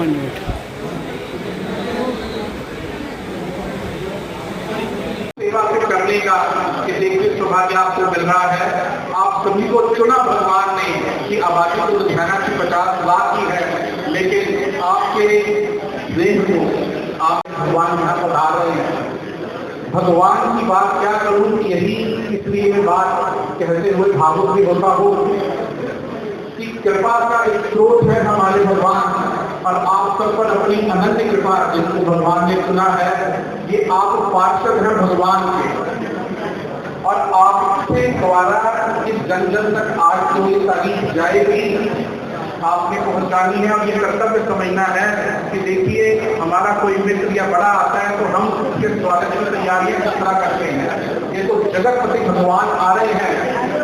One minute करने का देखिए सौभाग्य आपको मिल रहा है, आप सभी को चुना भगवान ने कि आबादी लुधियाना की पचास लाख है, लेकिन आपके देह को आप भगवान यहाँ रहे हैं। भगवान की बात क्या करूँ, यही इसलिए बात कहते हुए भावुक भी होता हो कि कृपा का एक स्रोत है हमारे भगवान। और आप सब पर अपनी अनंत कृपा जिसको भगवान ने सुना है ये आप पार्षद हैं भगवान के। और आपके द्वारा इस जन जन तक आज जो ये तारीफ़ जाएगी, आपने पहुंचानी है और ये कर्तव्य समझना है कि देखिए, हमारा कोई मित्र या बड़ा आता है तो हम उसके स्वागत की तैयारियाँ किस तरह करते हैं। ये तो जगतपति भगवान आ रहे हैं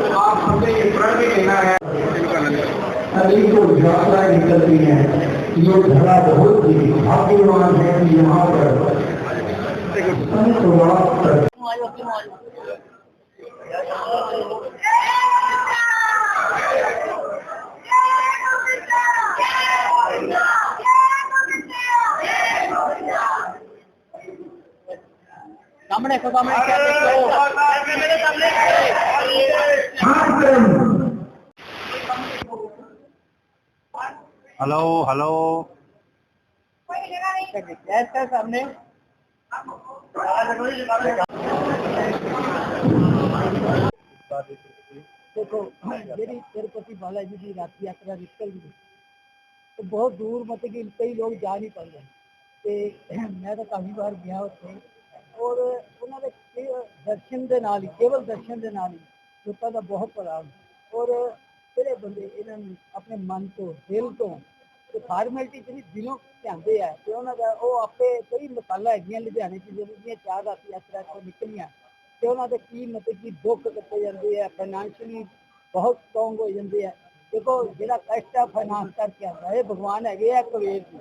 तो आप हमें ये प्रण भी लेना है। यात्रा निकलती है। ये जगह बहुत ही भाग्यवान है कि यहाँ पर संत वास्तव सामने सामने क्या देखो मेरे सामने हेलो हेलो सामने देखो, मेरी तिरुपति बालाजी की रात यात्रा निकल गई तो बहुत दूर मतलब कि कई लोग जा नहीं पा रहे मैं तो काफ़ी बार गया उत्थे और उन्होंने दर्शन के नाल ही केवल दर्शन के नाल ही लोगों का बहुत प्रभाव और ਜਿਹੜੇ ਬੰਦੇ ਇਹਨਾਂ ਨੂੰ ਆਪਣੇ ਮਨ ਤੋਂ, ਦਿਲ ਤੋਂ ਤੇ ਫਾਰਮੈਲਿਟੀ ਜਿਹੜੀ ਦਿਲੋਂ ਧਿਆਉਂਦੇ ਆ ਤੇ ਉਹਨਾਂ ਦਾ ਉਹ ਆਪੇ ਕਈ ਮਸਾਲਾ ਹੈਗੀਆਂ ਲੁਧਿਆਣੇ ਚ ਜਦੋਂ ਦੀਆਂ ਚਾਰ ਰਾਤ ਯਾਤਰਾ ਤੋਂ ਨਿਕਲੀਆਂ ਤੇ ਉਹਨਾਂ ਦੇ ਕੀ ਮਤਲਬ ਕਿ ਦੁੱਖ ਕੱਟੇ ਜਾਂਦੇ ਆ ਫਾਈਨੈਂਸ਼ੀਅਲੀ ਬਹੁਤ ਸਟਰੋਂਗ ਹੋ ਜਾਂਦੇ ਆ। ਦੇਖੋ ਜਿਹੜਾ ਕਸ਼ਟ ਆ ਫਾਈਨਾਂਸ ਕਰਕੇ ਆਉਂਦਾ, ਇਹ ਭਗਵਾਨ ਹੈਗੇ ਆ ਕਵੇਰ ਜੀ।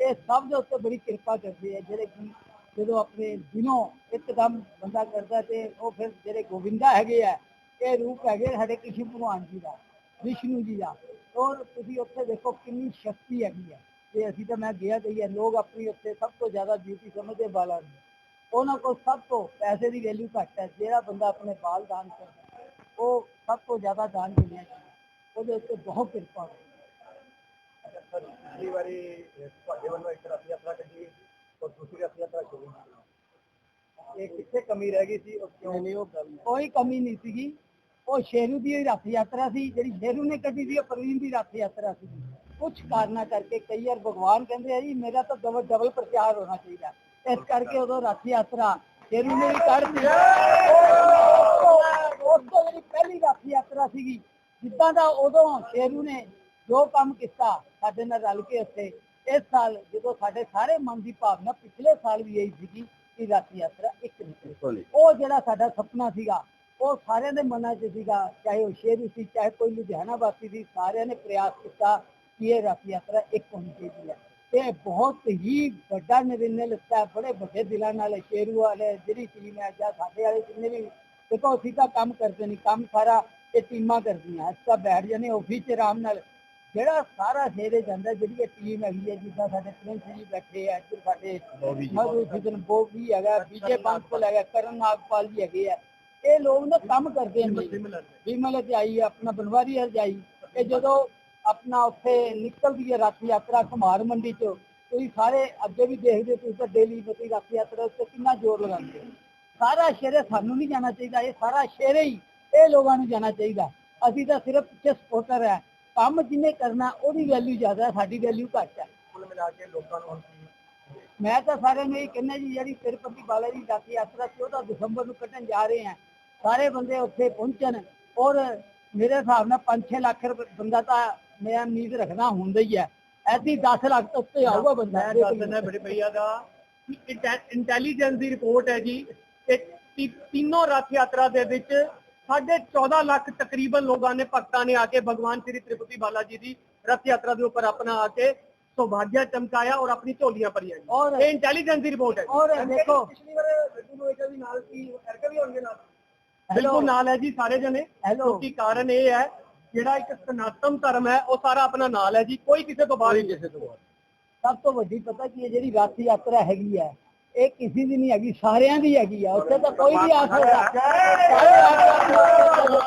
ਇਹ ਸਭ ਦੇ ਉੱਤੇ ਬੜੀ ਕਿਰਪਾ ਕਰਦੇ ਆ, ਜਿਹੜੇ ਕਿ ਜਦੋਂ ਆਪਣੇ ਦਿਨੋਂ ਇੱਕਦਮ ਬੰਦਾ ਕਰਦਾ ਤੇ ਉਹ ਫਿਰ ਜਿਹੜੇ ਗੋਵਿੰਦਾ ਹੈਗੇ ਆ, ਇਹ ਰੂਪ ਹੈਗੇ ਸਾਡੇ ਕ੍ਰਿਸ਼ਨ ਭਗਵਾਨ ਜੀ ਦਾ। ਵਿਸ਼ਨੂੰ ਜੀ ਦਾ ਔਰ ਤੁਸੀਂ ਉੱਥੇ ਦੇਖੋ ਕਿੰਨੀ ਸ਼ਕਤੀ ਹੈਗੀ ਹੈ ਤੇ ਅਸੀਂ ਤਾਂ ਮੈਂ ਗਿਆ ਤੇ ਹੀ ਹੈ ਲੋਕ ਆਪਣੀ ਉੱਥੇ ਸਭ ਤੋਂ ਜ਼ਿਆਦਾ ਬਿਊਟੀ ਸਮਝਦੇ ਬਾਲਾਂ ਨੂੰ ਉਹਨਾਂ ਕੋਲ ਸਭ ਤੋਂ ਪੈਸੇ ਦੀ ਵੈਲਿਊ ਘੱਟ ਹੈ ਜਿਹੜਾ ਬੰਦਾ ਆਪਣੇ ਬਾਲ ਦਾਨ ਕਰਦਾ ਹੈ, ਉਹ ਸਭ ਤੋਂ ਜ਼ਿਆਦਾ ਦਾਨ ਦਿੰਦਾ ਹੈ ਉਹਦੇ ਉੱਤੇ ਬਹੁਤ ਕਿਰਪਾ ਹੈ ਪਿਛਲੀ ਵਾਰੀ ਤੁਹਾਡੇ ਵੱਲੋਂ ਇੱਕ ਰਥ ਯਾਤਰਾ ਕੱਢੀ ਔਰ ਦੂਸਰੀ ਰਥ ਯਾਤਰਾ ਸ਼ੁਰੂ ਇਹ ਕਿੱਥੇ ਕਮੀ ਰਹਿ ਗਈ ਸੀ ਉਹ ਕਿਉਂ ਨਹੀਂ ਉਹ ਗੱਲ ਕੋਈ ਕਮੀ ਨਹੀਂ ਸੀਗੀ ਉਹ ਸ਼ੇਰੂ ਦੀ ਰੱਥ ਯਾਤਰਾ ਸੀ ਜਿਹੜੀ ਸ਼ੇਰੂ ਨੇ ਕੱਢੀ ਸੀ ਉਹ ਪ੍ਰਵੀਨ ਦੀ ਰੱਥ ਯਾਤਰਾ ਸੀ। ਕੁਝ ਕਾਰਨਾਂ ਕਰਕੇ ਕਈ ਵਾਰ ਭਗਵਾਨ ਕਹਿੰਦੇ ਆ ਜੀ ਮੇਰਾ ਤਾਂ ਡਬਲ ਡਬਲ ਪ੍ਰਚਾਰ ਹੋਣਾ ਚਾਹੀਦਾ। ਇਸ ਕਰਕੇ ਉਦੋਂ ਰੱਥ ਯਾਤਰਾ ਸ਼ੇਰੂ ਨੇ ਵੀ ਕੱਢਤੀ ਉਸ ਤੋਂ ਜਿਹੜੀ ਪਹਿਲੀ ਰੱਥ ਯਾਤਰਾ ਸੀਗੀ ਜਿੱਦਾਂ ਦਾ ਉਦੋਂ ਸ਼ੇਰੂ ਨੇ ਜੋ ਕੰਮ ਕੀਤਾ ਸਾਡੇ ਨਾਲ ਰਲ ਕੇ ਉੱਥੇ ਇਸ ਸਾਲ ਜਦੋਂ ਸਾਡੇ ਸਾਰੇ ਮਨ ਦੀ ਭਾਵਨਾ ਪਿਛਲੇ ਸਾਲ ਵੀ ਇਹੀ ਸੀਗੀ ਕਿ ਰੱਥ ਯਾਤਰਾ ਇੱਕ ਨਿਕਲੇ ਉਹ ਜਿਹੜਾ ਸਾਡਾ ਸੁਪਨਾ ਸੀਗਾ ਉਹ ਸਾਰਿਆਂ ਦੇ ਮਨਾਂ 'ਚ ਸੀਗਾ ਚਾਹੇ ਉਹ ਸ਼ੇਰੂ ਸੀ ਚਾਹੇ ਕੋਈ ਲੁਧਿਆਣਾ ਵਾਸੀ ਸੀ ਸਾਰਿਆਂ ਨੇ ਪ੍ਰਯਾਸ ਕੀਤਾ ਕਿ ਇਹ ਰੱਥ ਯਾਤਰਾ ਇੱਕ ਹੋਣੀ ਚਾਹੀਦੀ ਹੈ। ਇਹ ਬਹੁਤ ਹੀ ਵੱਡਾ ਨਿਰਣੇ ਹੈ, ਬੜੇ ਵੱਡੇ ਦਿਲਾਂ ਨਾਲ ਸ਼ੇਰੂ ਵਾਲੇ ਜਿਹੜੀ ਟੀਮ ਹੈ ਜਾਂ ਸਾਡੇ ਵਾਲੇ ਜਿੰਨੇ ਵੀ ਦੇਖੋ ਅਸੀਂ ਤਾਂ ਕੰਮ ਕਰਦੇ ਨਹੀਂ ਕੰਮ ਸਾਰਾ ਇਹ ਟੀਮਾਂ ਕਰਦੀਆਂ ਅਸੀਂ ਤਾਂ ਬੈਠ ਜਾਂਦੇ ਆਫਿਸ 'ਚ ਆਰਾਮ ਨਾਲ। ਜਿਹੜਾ ਸਾਰਾ ਸ਼ੇਰੇ ਜਾਂਦਾ ਜਿਹੜੀ ਇਹ ਟੀਮ ਹੈਗੀ ਹੈ ਜਿੱਦਾਂ ਸਾਡੇ ਪ੍ਰਿੰਸ ਜੀ ਬੈਠੇ ਆ ਇੱਧਰ ਸਾਡੇ ਮਧੂ ਫਿਜ਼ਨ ਬੋਬ ਵੀ ਹੈਗਾ ਵਿਜੇ ਬਾਂਸਲ ਹੈਗਾ ਕਰਨ ਨਾਗਪਾਲ ਜੀ ਹੈਗੇ ਆ। ਇਹ ਲੋਕ ਨਾ ਕੰਮ ਕਰਦੇ ਨੇ। ਵਿਮਲ ਜਾਈ ਆਪਣਾ ਬਨਵਾਰੀ ਜਾਈ। ਇਹ ਜਦੋਂ ਆਪਣਾ ਉੱਥੇ ਨਿਕਲਦੀ ਹੈ ਰੱਥ ਯਾਤਰਾ ਕੁਮਾਰ ਮੰਡੀ ਚ, ਤੁਸੀਂ ਸਾਰੇ ਅੱਗੇ ਵੀ ਦੇਖਦੇ ਤੁਸੀਂ ਤਾਂ ਡੇਲੀ ਮਤੀ ਰੱਥ ਯਾਤਰਾ ਉੱਤੇ ਕਿੰਨਾ ਜ਼ੋਰ ਲਗਾਉਂਦੇ ਸਾਰਾ ਸ਼ੇਰੇ ਸਾਨੂੰ ਨਹੀਂ ਜਾਣਾ ਚਾਹੀਦਾ, ਇਹ ਸਾਰਾ ਸ਼ੇਰੇ ਹੀ ਇਹ ਲੋਕਾਂ ਨੂੰ ਜਾਣਾ ਚਾਹੀਦਾ। ਅਸੀਂ ਤਾਂ ਸਿਰਫ ਪਿੱਛੇ ਸਪੋਰਟਰ ਹੈ। ਕੰਮ ਜਿਹਨੇ ਕਰਨਾ, ਉਹਦੀ ਵੈਲਿਊ ਜ਼ਿਆਦਾ, ਸਾਡੀ ਵੈਲਿਊ ਘੱਟ ਹੈ। ਕੁੱਲ ਮਿਲਾ ਕੇ ਲੋਕਾਂ ਨੂੰ ਮੈਂ ਤਾਂ ਸਾਰਿਆਂ ਨੂੰ ਇਹ ਕਹਿੰਦਾ ਜੀ, ਜਿਹੜੀ ਤਿਰਪਤੀ ਬਾਲਾ ਜੀ ਰੱਥ ਯਾਤਰਾ 14 ਦਸੰਬਰ ਨੂੰ ਕੱਢਣ ਜਾ ਰਹੇ ਆ? ਸਾਰੇ ਬੰਦੇ ਉੱਥੇ ਪਹੁੰਚਣ ਔਰ ਮੇਰੇ ਹਿਸਾਬ ਨਾਲ 5-6 ਲੱਖ ਬੰਦਾ ਤਾਂ ਮੈਂ ਉਮੀਦ ਰੱਖਣਾ ਹੁੰਦਾ ਹੀ ਹੈ ਐਸੀ 10 ਲੱਖ ਤੋਂ ਉੱਤੇ ਆਊਗਾ ਬੰਦਾ। ਮੈਂ ਦੱਸ ਦਿੰਦਾ ਬੜੇ ਭਈਆ ਦਾ ਇੰਟੈਲੀਜੈਂਸ ਦੀ ਰਿਪੋਰਟ ਹੈ ਜੀ ਕਿ ਤੀ- ਤਿੰਨੋਂ ਰਥ ਯਾਤਰਾ ਦੇ ਵਿੱਚ ਸਾਢੇ 14 ਲੱਖ ਤਕਰੀਬਨ ਲੋਕਾਂ ਨੇ ਭਗਤਾਂ ਨੇ ਆ ਕੇ ਭਗਵਾਨ ਸ੍ਰੀ ਤ੍ਰਿਪਤੀ ਬਾਲਾ ਜੀ ਦੀ ਰਥ ਯਾਤਰਾ ਦੇ ਉੱਪਰ ਆਪਣਾ ਆ ਕੇ ਚਮਕਾਇਆ ਔਰ ਆਪਣੀ ਝੋਲੀਆਂ ਭਰੀਆਂ ਜੀ। ਔਰ- ਇਹ ਇੰਟੈਲੀਜੈਂਸ ਦੀ ਰਿਪੋਰਟ ਹੈ ਔਰ ਦੇਖੋ ਪਿਛਲੀ ਵਾਰ ਲੱਡੂ ਨੋਏਗਾ ਵੀ ਨਾਲ ਸੀ ਕਰਕੇ ਵੀ ਹੋਣਗੇ ਨਾਲ. ਬਿਲਕੁਲ ਨਾਲ ਹੈ ਜੀ ਸਾਰੇ ਜਣੇ. ਕਿਉਂਕਿ ਕਾਰਨ ਇਹ ਹੈ ਜਿਹੜਾ ਇੱਕ ਸਨਾਤਨ ਧਰਮ ਹੈ ਉਹ ਸਾਰਾ ਆਪਣਾ ਨਾਲ ਹੈ ਜੀ। ਕੋਈ ਕਿਸੇ ਤੋਂ ਬਾਹਰ ਨਹੀਂ। ਕਿਸੇ ਤੋਂ ਬਾਹਰ। ਸਭ ਤੋਂ ਵੱਡੀ ਪਤਾ ਕੀ ਹੈ ਜਿਹੜੀ ਰੱਥ ਯਾਤਰਾ ਹੈਗੀ ਹੈ ਇਹ ਕਿਸੇ ਦੀ ਨਹੀਂ ਹੈਗੀ ਸਾਰਿਆਂ ਦੀ ਹੈਗੀ ਆ। ਉੱਥੇ ਤਾਂ ਕੋਈ ਵੀ ਆ ਸਕਦਾ।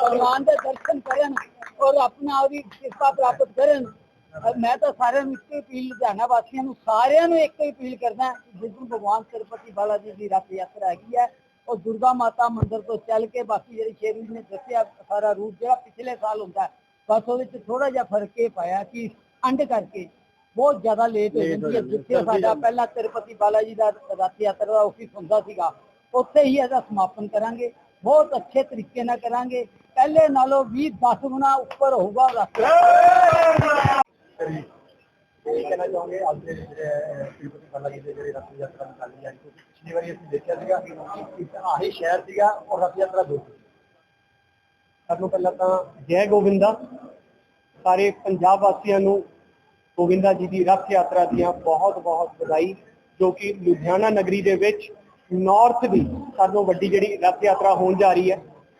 ਭਗਵਾਨ ਦੇ ਦਰਸ਼ਨ ਕਰਨ ਔਰ ਆਪਣਾ ਉਹਦੀ ਕਿਰਪਾ ਪ੍ਰਾਪਤ ਕਰਨ। ਮੈਂ ਤਾਂ ਸਾਰਿਆਂ ਨੂੰ ਇੱਕੋ ਹੀ ਅਪੀਲ ਲੁਧਿਆਣਾ ਵਾਸੀਆਂ ਨੂੰ ਸਾਰਿਆਂ ਨੂੰ ਇੱਕੋ ਹੀ ਅਪੀਲ ਕਰਦਾ ਜਿਸ ਦਿਨ ਭਗਵਾਨ ਤਿਰਪਤੀ ਬਾਲਾ ਜੀ ਦੀ ਰੱਥ ਯਾਤਰਾ ਹੈਗੀ ਹੈ ਉਹ ਦੁਰਗਾ ਮਾਤਾ ਮੰਦਿਰ ਤੋਂ ਚੱਲ ਕੇ ਬਾਕੀ ਜਿਹੜੀ ਸ਼ੇਰੂ ਜੀ ਨੇ ਦੱਸਿਆ ਸਾਰਾ ਰੂਟ ਜਿਹੜਾ ਪਿਛਲੇ ਸਾਲ ਹੁੰਦਾ ਹੈ, ਬਸ ਉਹਦੇ ਵਿੱਚ ਥੋੜਾ ਜਿਹਾ ਫ਼ਰਕ ਇਹ ਪਾਇਆ ਕਿ ਅੰਡ ਕਰਕੇ ਬਹੁਤ ਜ਼ਿਆਦਾ ਲੇਟ ਹੋ ਜਾਂਦੀ ਹੈ ਜਿੱਥੇ ਸਾਡਾ ਪਹਿਲਾਂ ਤਿਰਪਤੀ ਬਾਲਾ ਜੀ ਦਾ ਰੱਥ ਯਾਤਰਾ ਦਾ ਆਫਿਸ ਹੁੰਦਾ ਸੀਗਾ ਉੱਥੇ ਹੀ ਇਹਦਾ ਸਮਾਪਨ ਕਰਾਂਗੇ ਬਹੁਤ ਅੱਛੇ ਤਰੀਕੇ ਨਾਲ ਕਰਾਂਗੇ ਪਹਿਲੇ ਨਾਲੋਂ 20 10 ਗੁਣਾ ਉੱਪਰ ਹੋਊਗਾ ਰੱਥ ਇਹ ਕਹਿਣਾ ਚਾਹੁੰਗੇ, ਅੱਜ ਦੇ ਜਿਹੜੇ ਤਿਰੂਪਤੀ ਬਾਲਾ ਦੇ ਜਿਹੜੇ ਰੱਥ ਯਾਤਰਾ ਨਿਕਾਲੀ ਜਾਣੀ ਪਿਛਲੀ ਵਾਰੀ ਅਸੀਂ ਦੇਖਿਆ ਸੀਗਾ ਕਿ ਆਹੀ ਸ਼ਹਿਰ ਸੀਗਾ ਔਰ ਰੱਥ ਯਾਤਰਾ ਦੋ ਸਭ ਤੋਂ ਪਹਿਲਾਂ ਤਾਂ ਜੈ ਗੋਬਿੰਦਾ ਸਾਰੇ ਪੰਜਾਬ ਵਾਸੀਆਂ ਨੂੰ ਗੋਬਿੰਦਾ ਜੀ ਦੀ ਰੱਥ ਯਾਤਰਾ ਦੀਆਂ ਬਹੁਤ ਬਹੁਤ ਵਧਾਈ, ਜੋ ਕਿ ਲੁਧਿਆਣਾ ਨਗਰੀ ਦੇ ਵਿੱਚ ਨਾਰਥ ਦੀ ਸਾਨੂੰ ਵੱਡੀ ਜਿਹੜੀ ਰੱਥ ਯਾਤਰਾ ਹੋਣ ਜਾ ਰਹੀ ਹੈ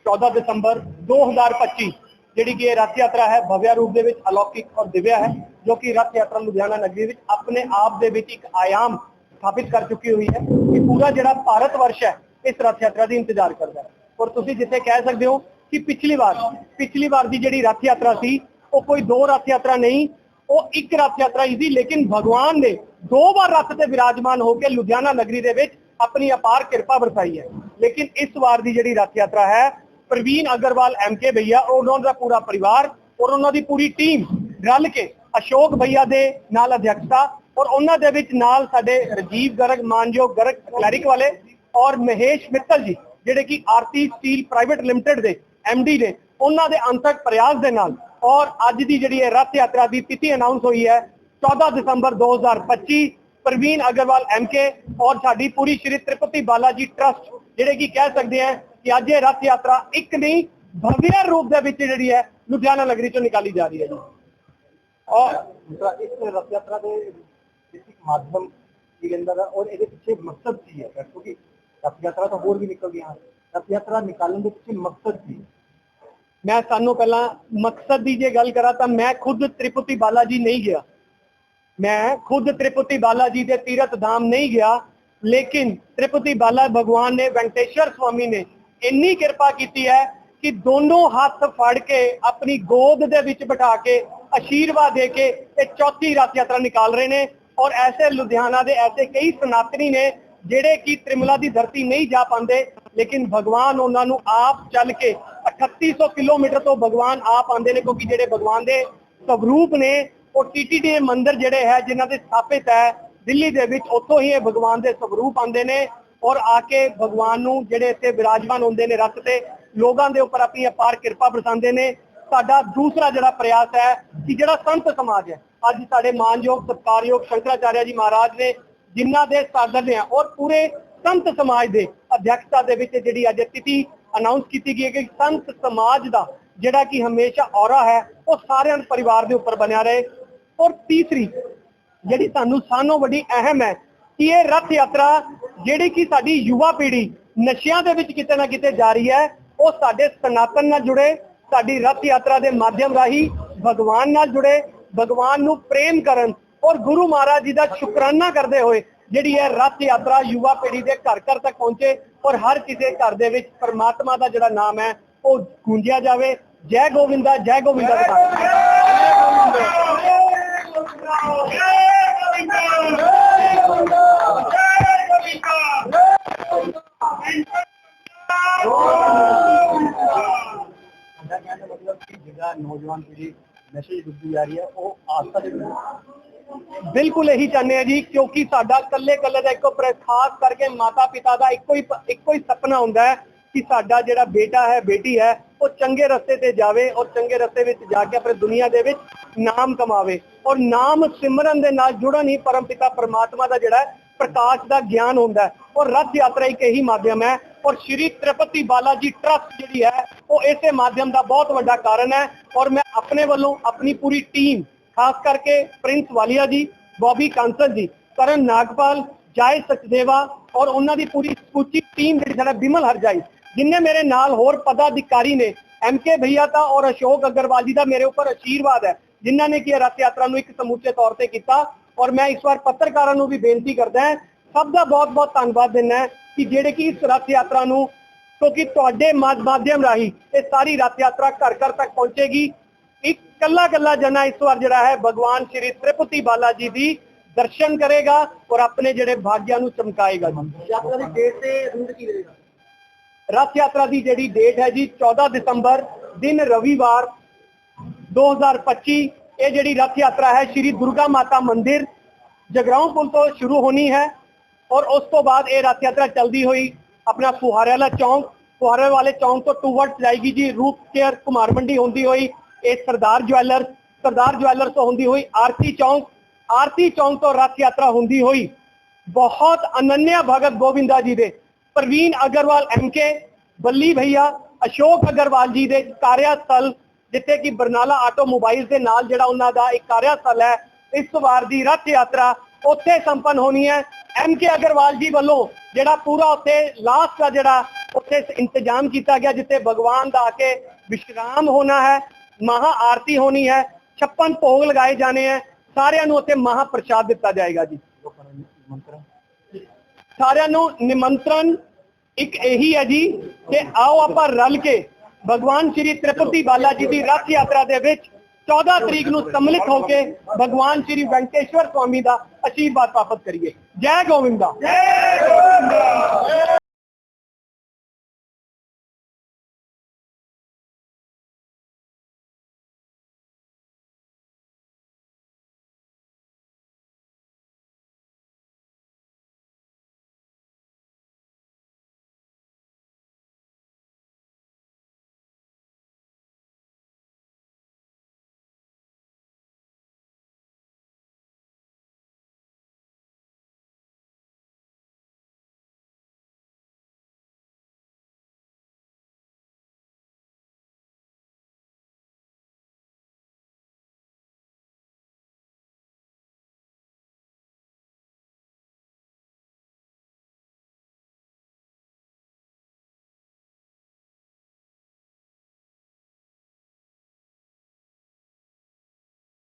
14 ਦਸੰਬਰ 2025 ਜਿਹੜੀ ਕਿ ਇਹ ਰੱਥ ਯਾਤਰਾ ਹੈ, ਭਵਿਆ ਰੂਪ ਦੇ ਵਿੱਚ ਅਲੌਕਿਕ ਔਰ ਦਿਵਿਆ ਹੈ, ਜੋ ਕਿ ਰੱਥ ਯਾਤਰਾ ਲੁਧਿਆਣਾ ਨਗਰੀ ਵਿੱਚ ਆਪਣੇ ਆਪ ਦੇ ਵਿੱਚ ਇੱਕ ਆਯਾਮ ਸਥਾਪਿਤ ਕਰ ਚੁੱਕੀ ਹੋਈ ਹੈ ਕਿ ਪੂਰਾ ਜਿਹੜਾ ਭਾਰਤ ਵਰਸ਼ ਹੈ, ਇਸ ਰੱਥ ਯਾਤਰਾ ਦੀ ਇੰਤਜ਼ਾਰ ਕਰਦਾ ਹੈ। ਔਰ ਤੁਸੀਂ ਜਿੱਥੇ ਕਹਿ ਸਕਦੇ ਹੋ ਕਿ ਪਿਛਲੀ ਵਾਰ ਪਿਛਲੀ ਵਾਰ ਦੀ ਜਿਹੜੀ ਰੱਥ ਯਾਤਰਾ ਸੀ, ਉਹ ਕੋਈ ਦੋ ਰੱਥ ਯਾਤਰਾ ਨਹੀਂ, ਉਹ ਇੱਕ ਰੱਥ ਯਾਤਰਾ ਹੀ ਸੀ, ਲੇਕਿਨ ਭਗਵਾਨ ਨੇ ਦੋ ਵਾਰ ਰੱਥ ਤੇ ਵਿਰਾਜਮਾਨ ਹੋ ਕੇ ਲੁਧਿਆਣਾ ਨਗਰੀ ਦੇ ਵਿੱਚ ਆਪਣੀ ਅਪਾਰ ਕਿਰਪਾ ਵਰਤਾਈ ਹੈ। ਲੇਕਿਨ ਇਸ ਵਾਰ ਦੀ ਜਿਹੜੀ ਰੱਥ ਯਾਤਰਾ ਹੈ ਪ੍ਰਵੀਨ ਅਗਰਵਾਲ ਐਮਕੇ ਭਈਆ ਔਰ ਉਹਨਾਂ ਦਾ ਪੂਰਾ ਪਰਿਵਾਰ ਔਰ ਉਹਨਾਂ ਦੀ ਪੂਰੀ ਟੀਮ ਰਲ ਕੇ ਅਸ਼ੋਕ ਭਈਆ ਦੇ ਨਾਲ ਅਧਿਕਸ਼ਤਾ ਔਰ ਉਹਨਾਂ ਦੇ ਵਿੱਚ ਨਾਲ ਸਾਡੇ ਰਜੀਵ ਗਰਗ, ਮਾਨਯੋਗ ਗਰਗ ਕਲੈਰਿਕ ਵਾਲੇ ਔਰ ਮਹੇਸ਼ ਮਿੱਤਲ ਜੀ, ਜਿਹੜੇ ਕਿ ਆਰਤੀ ਸਟੀਲ ਪ੍ਰਾਈਵੇਟ ਲਿਮਟਿਡ ਦੇ ਡੀ ਨੇ, ਉਹਨਾਂ ਦੇ ਅੰਤਕ ਪ੍ਰਯਾਸ ਦੇ ਨਾਲ ਔਰ ਅੱਜ ਦੀ ਜਿਹੜੀ ਇਹ ਰਥ ਯਾਤਰਾ ਦੀ ਤਿਥੀ ਅਨਾਉਂਸ ਹੋਈ ਹੈ 14 ਦਸੰਬਰ 2025 ਪ੍ਰਵੀਨ ਅਗਰਵਾਲ ਐਮਕੇ ਔਰ ਸਾਡੀ ਪੂਰੀ ਸ਼੍ਰੀ ਤ੍ਰਿਪਤੀ ਬਾਲਾਜੀ ਟਰਸਟ ਜਿਹੜੇ ਕਿ ਕਹਿ ਸਕਦੇ ਆ ਕਿ ਅੱਜ ਇਹ ਰੱਥ ਯਾਤਰਾ ਇੱਕ ਨਹੀਂ ਭਵਿਆ ਰੂਪ ਦੇ ਵਿੱਚ ਜਿਹੜੀ ਹੈ ਲੁਧਿਆਣਾ ਨਗਰੀ ਚੋਂ ਨਿਕਾਲੀ ਜਾ ਰਹੀ ਹੈ ਜੀ। ਔਰ ਇਸ ਰੱਥ ਯਾਤਰਾ ਦੇ ਇੱਕ ਮਾਧਿਅਮ ਕੀ ਕਹਿੰਦਾ ਦਾ ਔਰ ਇਹਦੇ ਪਿੱਛੇ ਮਕਸਦ ਕੀ ਹੈ? ਕਿਉਂਕਿ ਰੱਥ ਯਾਤਰਾ ਤਾਂ ਹੋਰ ਵੀ ਨਿਕਲ ਗਈਆਂ ਰੱਥ ਯਾਤਰਾ ਨਿਕਾਲਣ ਦੇ ਪਿੱਛੇ ਮਕਸਦ ਕੀ ਹੈ? ਮੈਂ ਸਾਨੂੰ ਪਹਿਲਾਂ ਮਕਸਦ ਦੀ ਜੇ ਗੱਲ ਕਰਾਂ ਤਾਂ ਮੈਂ ਖੁਦ ਤ੍ਰਿਪਤੀ ਬਾਲਾਜੀ ਨਹੀਂ ਗਿਆ। ਮੈਂ ਖੁਦ ਤ੍ਰਿਪਤੀ ਬਾਲਾਜੀ ਦੇ ਤੀਰਥ ਧਾਮ ਨਹੀਂ ਗਿਆ ਲੇਕਿਨ ਤ੍ਰਿਪਤੀ ਬਾਲਾ ਭਗਵਾਨ ਨੇ ਵੈਂਕਟੇਸ਼ਵਰ ਸਵਾਮੀ ਨੇ ਇੰਨੀ ਕਿਰਪਾ ਕੀਤੀ ਹੈ ਕਿ ਦੋਨੋਂ ਹੱਥ ਫੜ ਕੇ ਆਪਣੀ ਗੋਦ ਦੇ ਵਿੱਚ ਬਿਠਾ ਕੇ ਆਸ਼ੀਰਵਾਦ ਦੇ ਕੇ ਇਹ ਚੌਥੀ ਰੱਥ ਯਾਤਰਾ ਨਿਕਾਲ ਰਹੇ ਨੇ। ਔਰ ਐਸੇ ਲੁਧਿਆਣਾ ਦੇ ਐਸੇ ਕਈ ਸਨਾਤਨੀ ਨੇ ਜਿਹੜੇ ਕਿ ਤ੍ਰਿਮਲਾ ਦੀ ਧਰਤੀ ਨਹੀਂ ਜਾ ਪਾਉਂਦੇ, ਲੇਕਿਨ ਭਗਵਾਨ ਉਹਨਾਂ ਨੂੰ ਆਪ ਚੱਲ ਕੇ 3800 ਕਿਲੋਮੀਟਰ ਤੋਂ ਭਗਵਾਨ ਆਪ ਆਉਂਦੇ ਨੇ, ਕਿਉਂਕਿ ਜਿਹੜੇ ਭਗਵਾਨ ਦੇ ਸਵਰੂਪ ਨੇ, ਉਹ ਟੀਟੀਡੀ ਮੰਦਿਰ ਜਿਹੜੇ ਹੈ, ਜਿਨ੍ਹਾਂ ਦੇ ਸਥਾਪਿਤ ਹੈ, ਦਿੱਲੀ ਦੇ ਵਿੱਚ ਉੱਥੋਂ ਹੀ ਇਹ ਭਗਵਾਨ ਦੇ ਸਵਰੂਪ ਆਉਂਦੇ ਨੇ। ਔਰ ਆ ਕੇ ਭਗਵਾਨ ਨੂੰ ਜਿਹੜੇ ਇੱਥੇ ਵਿਰਾਜਮਾਨ ਹੁੰਦੇ ਨੇ ਰੱਥ ਤੇ, ਲੋਕਾਂ ਦੇ ਉੱਪਰ ਆਪਣੀ ਅਪਾਰ ਕਿਰਪਾ ਬਰਸਾਉਂਦੇ ਨੇ। ਸਾਡਾ ਦੂਸਰਾ ਜਿਹੜਾ ਪ੍ਰਯਾਸ ਹੈ ਕਿ ਜਿਹੜਾ ਸੰਤ ਸਮਾਜ ਹੈ, ਅੱਜ ਸਾਡੇ ਮਾਨਯੋਗ ਸਤਕਾਰਯੋਗ ਸ਼ੰਕਰਾਚਾਰਿਆ ਜੀ ਮਹਾਰਾਜ ਨੇ ਜਿਨ੍ਹਾਂ ਦੇ ਸਾਧਨ ਨੇ ਔਰ ਪੂਰੇ ਸੰਤ ਸਮਾਜ ਦੇ ਅਧਿਕਸ਼ਤਾ ਦੇ ਵਿੱਚ ਜਿਹੜੀ ਅੱਜ ਤਿਥੀ ਅਨਾਉਂਸ ਕੀਤੀ ਗਈ ਹੈ ਕਿ ਸੰਤ ਸਮਾਜ ਦਾ ਜਿਹੜਾ ਕਿ ਹਮੇਸ਼ਾ ਔਰਾ ਹੈ, ਉਹ ਸਾਰਿਆਂ ਦੇ ਪਰਿਵਾਰ ਦੇ ਉੱਪਰ ਬਣਿਆ ਰਹੇ। ਔਰ ਤੀਸਰੀ ਜਿਹੜੀ ਸਾਨੂੰ ਸਾਨੋਂ ਵੱਡੀ ਅਹਿਮ ਹੈ ਕਿ ਇਹ ਰਥ ਯਾਤਰਾ ਜਿਹੜੀ ਕਿ ਸਾਡੀ ਯੁਵਾ ਪੀੜ੍ਹੀ ਨਸ਼ਿਆਂ ਦੇ ਵਿੱਚ ਕਿਤੇ ਨਾ ਕਿਤੇ ਜਾ ਰਹੀ ਹੈ, ਉਹ ਸਾਡੇ ਸਨਾਤਨ ਨਾਲ ਜੁੜੇ, ਸਾਡੀ ਰਥ ਯਾਤਰਾ ਦੇ ਮਾਧਿਅਮ ਰਾਹੀਂ ਭਗਵਾਨ ਨਾਲ ਜੁੜੇ, ਭਗਵਾਨ ਨੂੰ ਪ੍ਰੇਮ ਕਰਨ ਔਰ ਗੁਰੂ ਮਹਾਰਾਜ ਜੀ ਦਾ ਸ਼ੁਕਰਾਨਾ ਕਰਦੇ ਹੋਏ ਜਿਹੜੀ ਹੈ ਰਥ ਯਾਤਰਾ ਯੁਵਾ ਪੀੜ੍ਹੀ ਦੇ ਘਰ ਘਰ ਤੱਕ ਪਹੁੰਚੇ ਔਰ ਹਰ ਕਿਸੇ ਘਰ ਦੇ ਵਿੱਚ ਪਰਮਾਤਮਾ ਦਾ ਜਿਹੜਾ ਨਾਮ ਹੈ, ਉਹ ਗੂੰਜਿਆ ਜਾਵੇ। ਜੈ ਗੋਵਿੰਦਾ ਜੈ ਗੋਵਿੰਦਾ ਦਾ ਨਾਮ ਸਾਡਾ ਕਹਿਣ ਦਾ ਮਤਲਬ ਕਿ ਜਿਹੜਾ ਨੌਜਵਾਨ ਪੀੜ੍ਹੀ ਨਸ਼ੇ ਜਾ ਰਹੀ ਹੈ, ਉਹ ਆਸਤਾ ਬਿਲਕੁਲ ਇਹੀ ਚਾਹੁੰਦੇ ਆ ਜੀ, ਕਿਉਂਕਿ ਸਾਡਾ ਕੱਲੇ ਕੱਲੇ ਦਾ ਇੱਕੋ ਪ੍ਰੈਸ, ਖਾਸ ਕਰਕੇ ਮਾਤਾ ਪਿਤਾ ਦਾ ਇੱਕੋ ਹੀ ਇੱਕੋ ਹੀ ਸੁਪਨਾ ਹੁੰਦਾ ਹੈ ਕਿ ਸਾਡਾ ਜਿਹੜਾ ਬੇਟਾ ਹੈ, ਬੇਟੀ ਹੈ, ਉਹ ਚੰਗੇ ਰਸਤੇ ਤੇ ਜਾਵੇ ਔਰ ਚੰਗੇ ਰਸਤੇ ਵਿੱਚ ਜਾ ਕੇ ਆਪਣੇ ਦੁਨੀਆ ਦੇ ਵਿੱਚ ਨਾਮ ਕਮਾਵੇ। ਔਰ ਨਾਮ ਸਿਮਰਨ ਦੇ ਨਾਲ ਜੁੜਨ ਹੀ ਪਰਮ ਪਿਤਾ ਪਰਮਾਤਮਾ ਦਾ ਜਿਹੜਾ ਪ੍ਰਕਾਸ਼ ਦਾ ਗਿਆਨ ਹੁੰਦਾ ਔਰ ਰੱਥ ਯਾਤਰਾ ਇੱਕ ਇਹੀ ਮਾਧਿਅਮ ਹੈ ਔਰ ਸ਼੍ਰੀ ਤ੍ਰਿਪਤੀ ਬਾਲਾਜੀ ਟਰਸਟ ਜਿਹੜੀ ਹੈ, ਉਹ ਇਸੇ ਮਾਧਿਅਮ ਦਾ ਬਹੁਤ ਵੱਡਾ ਕਾਰਨ ਹੈ। ਔਰ ਮੈਂ ਆਪਣੇ ਵੱਲੋਂ ਆਪਣੀ ਪੂਰੀ ਟੀਮ ਖਾਸ ਕਰਕੇ ਪ੍ਰਿੰਸ ਵਾਲੀਆ ਜੀ, ਬੌਬੀ ਕਾਂਸਲ ਜੀ, ਕਰਨ ਨਾਗਪਾਲ ਜੈ ਸਚਦੇਵਾ ਔਰ ਉਹਨਾਂ ਦੀ ਪੂਰੀ ਸਮੁੱਚੀ ਟੀਮ ਜਿਹੜੀ ਸਾਡਾ ਬਿਮਲ ਹਰਜਾਈ ਜਿਨਨੇ ਮੇਰੇ ਨਾਲ ਹੋਰ ਪਦਾਧਿਕਾਰੀ ਨੇ, ਐਮ ਕੇ ਭਈਆ ਤਾਂ ਔਰ ਅਸ਼ੋਕ ਅਗਰਵਾਲ ਜੀ ਦਾ ਮੇਰੇ ਉੱਪਰ ਆਸ਼ੀਰਵਾਦ ਹੈ, ਜਿਨ੍ਹਾਂ ਨੇ ਕਿ ਇਹ ਰੱਥ ਯਾਤਰਾ ਨੂੰ ਇੱਕ ਸਮੁੱਚੇ ਤੌਰ ਤੇ ਕੀਤਾ। ਔਰ ਮੈਂ ਇਸ ਵਾਰ ਪੱਤਰਕਾਰਾਂ ਨੂੰ ਵੀ ਬੇਨਤੀ ਕਰਦਾ ਹਾਂ ਸਭ ਦਾ ਬਹੁਤ-ਬਹੁਤ ਧੰਨਵਾਦ ਦਿੰਦਾ ਕਿ ਜਿਹੜੇ ਕਿ ਇਸ ਰੱਥ ਯਾਤਰਾ ਨੂੰ ਕਿਉਂਕਿ ਤੁਹਾਡੇ ਮਾਧਿਅਮ ਰਾਹੀਂ ਇਹ ਸਾਰੀ ਰੱਥ ਯਾਤਰਾ ਘਰ ਘਰ ਤੱਕ ਪਹੁੰਚੇਗੀ। ਇੱਕ ਕੱਲਾ ਕੱਲਾ ਜਨਾ ਇਸ ਵਾਰ ਜਿਹੜਾ ਹੈ ਭਗਵਾਨ ਸ਼੍ਰੀ ਤ੍ਰਿਪਤੀ ਬਾਲਾ ਜੀ ਦੀ ਦਰਸ਼ਨ ਕਰੇਗਾ ਔਰ ਆਪਣੇ ਜਿਹੜੇ ਭਾਗਿਆਂ ਨੂੰ ਚਮਕਾਏਗਾ ਯਾਤਰਾ ਦੀ ਡੇਟ ਤੇ ਰੂਟ ਕੀ ਰਹੇਗਾ? ਰਥ ਯਾਤਰਾ ਦੀ ਜਿਹੜੀ ਡੇਟ ਹੈ ਜੀ 14 ਦਸੰਬਰ ਦਿਨ ਰਵੀਵਾਰ 2025 ਇਹ ਜਿਹੜੀ ਰਥ ਯਾਤਰਾ ਹੈ ਸ਼੍ਰੀ ਦੁਰਗਾ ਮਾਤਾ ਮੰਦਿਰ ਜਗਰਾਉਂ ਪੁਲ ਤੋਂ ਸ਼ੁਰੂ ਹੋਣੀ ਹੈ। ਔਰ ਉਸ ਤੋਂ ਬਾਅਦ ਇਹ ਰਥ ਯਾਤਰਾ ਚਲਦੀ ਹੋਈ ਆਪਣਾ ਫੁਹਾਰੇ ਵਾਲਾ ਚੌਂਕ ਫੁਹਾਰੇ ਵਾਲੇ ਚੌਂਕ ਤੋਂ ਟੂਵਰਡ ਜਾਏਗੀ ਜੀ ਰੂਪ ਕੇਅਰ ਕੁਮਾਰ ਮੰਡੀ ਹੁੰਦੀ ਹੋਈ, ਇਹ ਸਰਦਾਰ ਜਵੈਲਰ ਸਰਦਾਰ ਜਵੈਲਰ ਤੋਂ ਹੁੰਦੀ ਹੋਈ ਆਰਤੀ ਚੌਂਕ ਆਰਤੀ ਚੌਂਕ ਤੋਂ ਰਥ ਯਾਤਰਾ ਹੁੰਦੀ ਹੋਈ ਬਹੁਤ ਅਨੰਨਿਆ ਭਗਤ ਗੋਬਿੰਦਾ ਜੀ ਦੇ, ਪ੍ਰਵੀਨ ਅਗਰਵਾਲ ਐਮਕੇ ਬੱਲੀ ਭਈਆ, ਅਸ਼ੋਕ ਅਗਰਵਾਲ ਜੀ ਦੇ ਕਾਰਿਆ ਸਥਲ ਜਿੱਥੇ ਕਿ ਬਰਨਾਲਾ ਆਟੋਮੋਬਾਈਲਸ ਦੇ ਨਾਲ ਜਿਹੜਾ ਉਹਨਾਂ ਦਾ ਇੱਕ ਕਾਰਿਆਸਥਲ ਹੈ, ਇਸ ਵਾਰ ਦੀ ਰੱਥ ਯਾਤਰਾ ਉੱਥੇ ਸੰਪੰਨ ਹੋਣੀ ਹੈ। ਐਮ ਕੇ ਅਗਰਵਾਲ ਜੀ ਵੱਲੋਂ ਜਿਹੜਾ ਪੂਰਾ ਉੱਥੇ ਲਾਸਟ ਦਾ ਜਿਹੜਾ, ਉੱਥੇ ਇੰਤਜ਼ਾਮ ਕੀਤਾ ਗਿਆ ਜਿੱਥੇ ਭਗਵਾਨ ਦਾ ਆ ਕੇ ਵਿਸ਼ਰਾਮ ਹੋਣਾ ਹੈ, ਮਹਾ ਆਰਤੀ ਹੋਣੀ ਹੈ 56 ਭੋਗ ਲਗਾਏ ਜਾਣੇ ਹੈ, ਸਾਰਿਆਂ ਨੂੰ ਉੱਥੇ ਮਹਾ ਪ੍ਰਸ਼ਾਦ ਦਿੱਤਾ ਜਾਏਗਾ ਜੀ। ਸਾਰਿਆਂ ਨੂੰ ਨਿਮੰਤਰਣ ਇੱਕ ਇਹੀ ਹੈ ਜੀ ਕਿ ਆਓ ਆਪਾਂ ਰਲ ਕੇ ਭਗਵਾਨ ਸ਼੍ਰੀ ਤ੍ਰਿਪਤੀ ਬਾਲਾ ਜੀ ਦੀ ਰੱਥ ਯਾਤਰਾ ਦੇ ਵਿੱਚ 14 ਤਰੀਕ ਨੂੰ ਸੰਮਿਲਿਤ ਹੋ ਕੇ ਭਗਵਾਨ ਸ਼੍ਰੀ ਵੈਂਕਟੇਸ਼ਵਰ ਸਵਾਮੀ ਦਾ ਆਸ਼ੀਰਵਾਦ ਪ੍ਰਾਪਤ ਕਰੀਏ। ਜੈ ਗੋਵਿੰਦਾ।